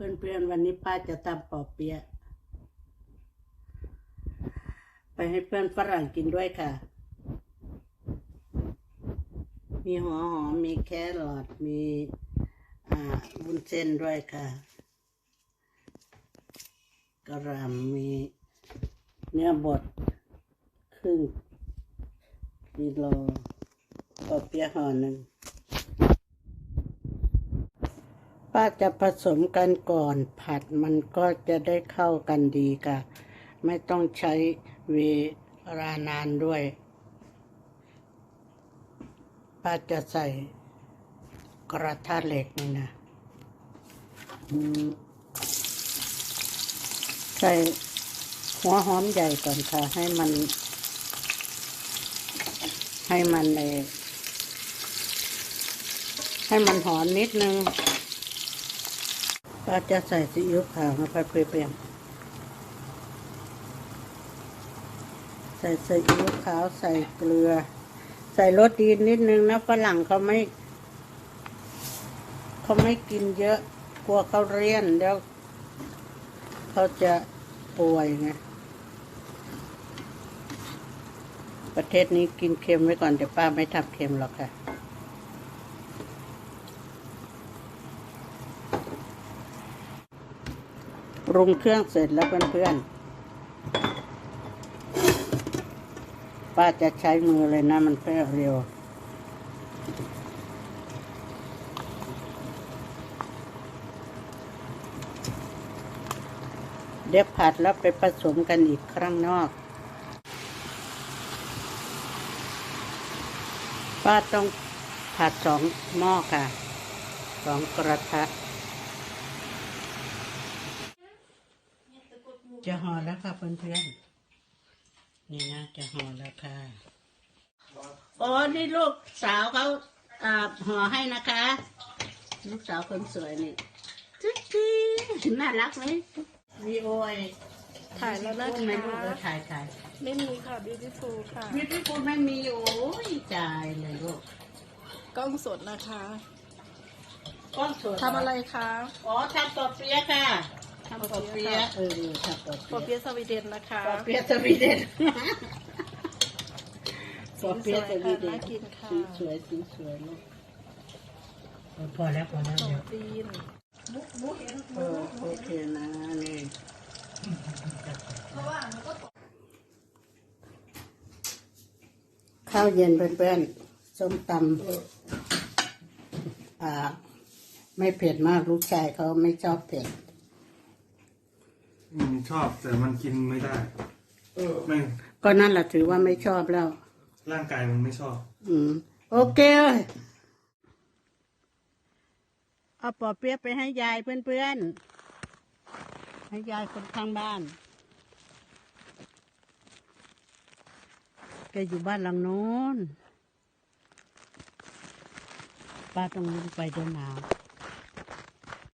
เพื่อนๆวันนี้ป้าจะตำปอเปี๊ยะไปให้เพื่อนฝรั่งกินด้วยค่ะ มีหัวหอม มีแครอทมีอ่าวุ้นเส้นด้วยค่ะ กระหลำมีเนื้อบดครึ่งกิโลปอเปี๊ยะห่อหนึ่ง ป้าจะผสมกันก่อนผัดมันก็จะได้เข้ากันดีค่ะ ไม่ต้องใช้เวลานานด้วย ป้าจะใส่กระทะเหล็กนี่นะใส่หัวหอมใหญ่ก่อนค่ะ ให้มัน ให้มันเลยให้มันหอมนิดนึง ป้าจะใส่ซีอิ๊วขาวมาไปเปรี้ยวใส่ซีอิ๊วขาวใส่เกลือ ใส่รสดีนิดนึงนะฝรั่งเขาไม่เขาไม่กินเยอะ กลัวเขาเรียนแล้วเขาจะป่วยไงประเทศนี้กินเค็มไว้ก่อนเดี๋ยวป้าไม่ทำเค็มหรอกค่ะ ปรุงเครื่องเสร็จแล้วเพื่อนๆ ป้าจะใช้มือเลยนะ มันเพื่เร็วเดี๋ยวผัดแล้วไปผสมกันอีกครั้งนอก ป้าต้องผัดสองหม้อค่ะ สองกระทะ จะห่อแล้วค่ะเพื่อนๆนี่นะจะห่อแล้วค่ะอ๋อนี่ลูกสาวเขาอ่าห่อให้นะคะ ลูกสาวคนสวยนี่จิ๊ดจิ๊ดน่ารักไหมวีโอไอถ่ายแล้วนะพูดไหมลูกคะเออถ่ายถ่ายไม่มีค่ะ beautiful ค่ะวิธีพูดไม่มีอยู่โอ้ยจ่ายเลยลูกกล้องสดนะคะก้อนสวยทำอะไรคะอ๋อทำปอเปี๊ยะค่ะทำ ปอเปี๊ยะเออทำปอปอเปี๊ยะเปี๊ยะสวีเดนนะคะปอเปี๊ยะสวีเดนปอสีเปี๊สยะวยสวีค่ะเดนน่ากินค่ะสีสวยสีสวยลูกเออพอแล้วพอแล้วขนเดี๋มยวจีนเออโอเคนะนี่ข้าวเย็นเพื่อนๆส้มตำอ่า ไม่เผ็ดมากลูกชายเขาไม่ชอบเผ็ด อืมชอบแต่มันกินไม่ได้ไม่ก็นั่นแหละถือว่าไม่ชอบแล้ว ร่างกายมันไม่ชอบ อืม โอเคเลยเอาปอเปี๊ยะไปให้ยายเพื่อนๆ ให้ยายคนข้างบ้าน แกอยู่บ้านหลังโน้นป้าต้องลุกไปเดินหนาว